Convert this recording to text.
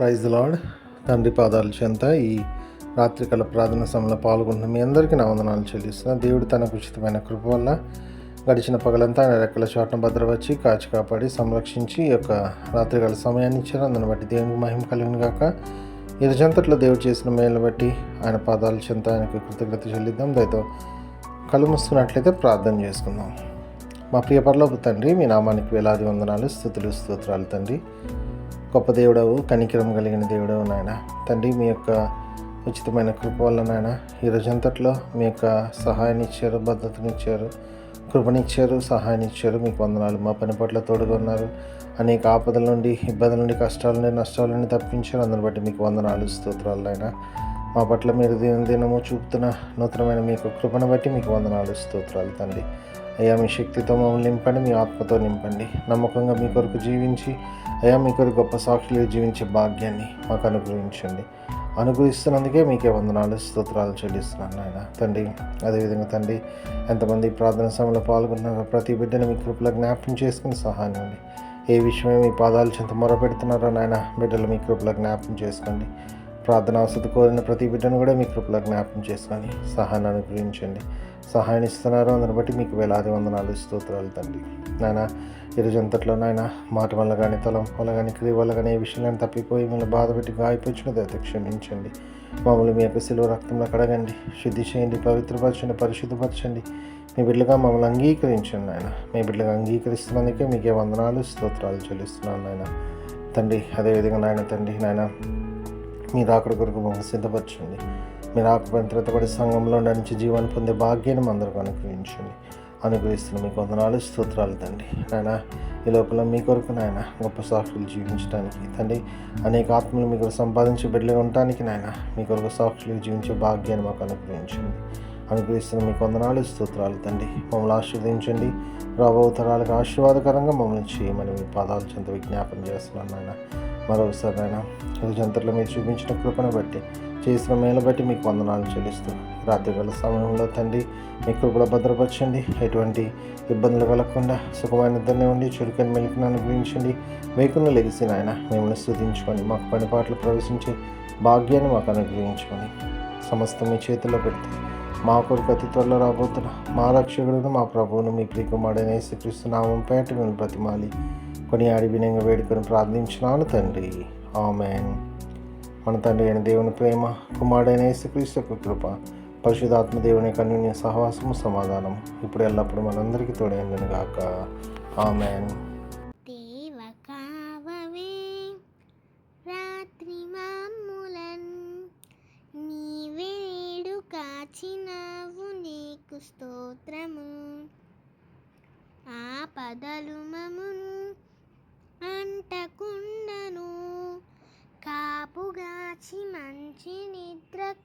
Praise lord. తండ్రి పాదాలు చెంత ఈ రాత్రికాల ప్రార్థన సమయంలో పాల్గొంటున్న మీ అందరికీ నా వందనాలు చెల్లిస్తున్నా. దేవుడు తనకు ఉచితమైన కృప వల్ల గడిచిన పగలంతా ఆయన రెక్కల చాటును భద్రపరిచి కాచి కాపాడి సంరక్షించి ఈ యొక్క రాత్రికాల సమయాన్ని ఇచ్చారు. అందుని బట్టి దేవునికి మహిమ కలిగిన కాక ఈ రోజంతట్లో దేవుడు చేసిన మేలు బట్టి ఆయన పాదాల చెంత ఆయనకు కృతజ్ఞత చెల్లిద్దాం. దయతో కలుముస్తున్నట్లయితే ప్రార్థన చేసుకుందాం. మా ప్రియ పరలోపు తండ్రి మీ నామానికి వేలాది వందనాలు స్థుతులు స్తోత్రాలు తండ్రి. గొప్ప దేవుడవు కనికరం కలిగిన దేవుడవు నాయన. తండ్రి మీ యొక్క ఉచితమైన కృప వల్ల నాయన ఈ రోజంతట్లో మీ యొక్క సహాయాన్ని ఇచ్చారు భద్రతనిచ్చారు కృపనిచ్చారు సహాయాన్ని ఇచ్చారు మీకు వందనాలు. మా పని పట్ల తోడుగా ఉన్నారు. అనేక ఆపదల నుండి ఇబ్బందుల నుండి కష్టాల నుండి నష్టాల నుండి తప్పించారు. అందుని బట్టి మీకు వందనాలు స్తోత్రాలు నాయన. మా పట్ల మీరు దిన దినము చూపుతున్న నూతనమైన మీ యొక్క కృపను బట్టి మీకు వందనాలు స్తోత్రాలు తండ్రి. అయ్యా మీ శక్తితో మమ్మల్ని నింపండి మీ ఆత్మతో నింపండి. నమ్మకంగా మీ కొరకు జీవించి అయ్యా మీ కొరకు గొప్ప సాక్షులుగా జీవించే భాగ్యాన్ని మాకు అనుగ్రహించండి. అనుగ్రహిస్తున్నందుకే మీకే వందనాలు స్తోత్రాలు చెల్లిస్తున్నాను నాయన. తండ్రి అదేవిధంగా తండ్రి ఎంతమంది ప్రార్థన సమయంలో పాల్గొన్నారో ప్రతి బిడ్డను మీ కృపలో జ్ఞాపకం చేసుకుని సహాయం అండి ఏ విషయమే మీ పాదాలు చెంత మొరపెడుతున్నారో నాయన బిడ్డలు మీ కృపలో జ్ఞాపకం చేసుకోండి. ప్రార్థన అవసరం కోరిన ప్రతి బిడ్డను కూడా మీ కృపలో జ్ఞాపం చేసుకొని సహాయాన్ని అనుగ్రహించండి. సహాయాన్ని ఇస్తున్నారు. అందుని బట్టి మీకు వేలాది వందనాలు స్తోత్రాలు తండ్రి. నాయన ఈరోజు అంతట్లో నాయన మాట వల్ల కానీ తలం వల్ల కానీ క్రియ వల్ల కానీ ఏ విషయాలను తప్పిపోయి మిమ్మల్ని బాధపెట్టి గాయపరిచినది అయితే క్షమించండి. మమ్మల్ని మీ యొక్క శిలువ రక్తంలో కడగండి. శుద్ధి చేయండి పవిత్రపరచండి పరిశుద్ధపరచండి. మీ బిడ్డగా మమ్మల్ని అంగీకరించండి నాయన. మీ బిడ్డగా అంగీకరిస్తున్నందుకే మీకే వందనాలు స్తోత్రాలు చెల్లిస్తున్నాను నాయన. తండ్రి అదేవిధంగా నాయన తండ్రి నాయన మీరు అక్కడ కొరకు మమ్మల్ని సిద్ధపరచండి. మీరు ఆకుపైన త్రితపడి సంఘంలో నడిచి జీవాన్ని పొందే భాగ్యాన్ని అందరికీ అనుగ్రహించండి. అనుగ్రహిస్తున్న మీకు వందనాలు స్తోత్రాలు తండ్రి. నాయన ఈ లోపల మీ కొరకు నాయన గొప్ప సాక్షులు జీవించడానికి తండ్రి అనేక ఆత్మలు మీకు సంపాదించి బిడ్డలుగా ఉండటానికి నాయన మీ కొరకు సాక్షులు జీవించే భాగ్యాన్ని మాకు అనుగ్రహించండి. అనుగ్రహిస్తున్న మీకు వందనాలు స్తోత్రాలు తండ్రి. మమ్మల్ని ఆశీర్వదించండి. రాబో తరాలకు ఆశీర్వాదకరంగా మమ్మల్ని చేయమని మీ పాదాలు చెంత విజ్ఞాపన చేస్తున్నాను నాయన. మరొకసారి నాయన రోజంతట్లో మీరు చూపించిన కృపను బట్టి చేసిన మేలు బట్టి మీకు వందనాలు చెల్లిస్తూ రాత్రివేళ సమయంలో తండ్రి మీ కృపలో భద్రపరచండి. ఎటువంటి ఇబ్బందులు కలగకుండా సుఖమైన నిద్రనే ఉండి చురుకని మెలికను అనుగ్రహించండి వేకున్న లెగిసి నాయన మిమ్మల్ని స్థుతించుకొని మాకు పనిపాట్లు ప్రవేశించే భాగ్యాన్ని మాకు అనుగ్రహించుకొని సమస్తం మీ చేతిలో పెడితే మా కొరకు అతి త్వరలో రాబోతున్న మా రక్షకుడును మా ప్రభువును మీ ప్రియకుమారుడైన యేసుక్రీస్తు నామం పేట మిమ్మల్ని బ్రతిమాలి. కొని అడివినంగా వేడుకొని ప్రార్థించినాను తండ్రి. ఆమెన్. మన తండ్రి అయిన దేవుని ప్రేమ కుమారుడైన యేసుక్రీస్తు కృప పరిశుధాత్మ దేవుని కన్యుని సహవాసము సమాధానం ఇప్పుడు ఎల్లప్పుడూ మనందరికీ తోడైందని గాక. ఆమెన్. కావవే రాత్రి స్తోత్రము. ఆ పదలు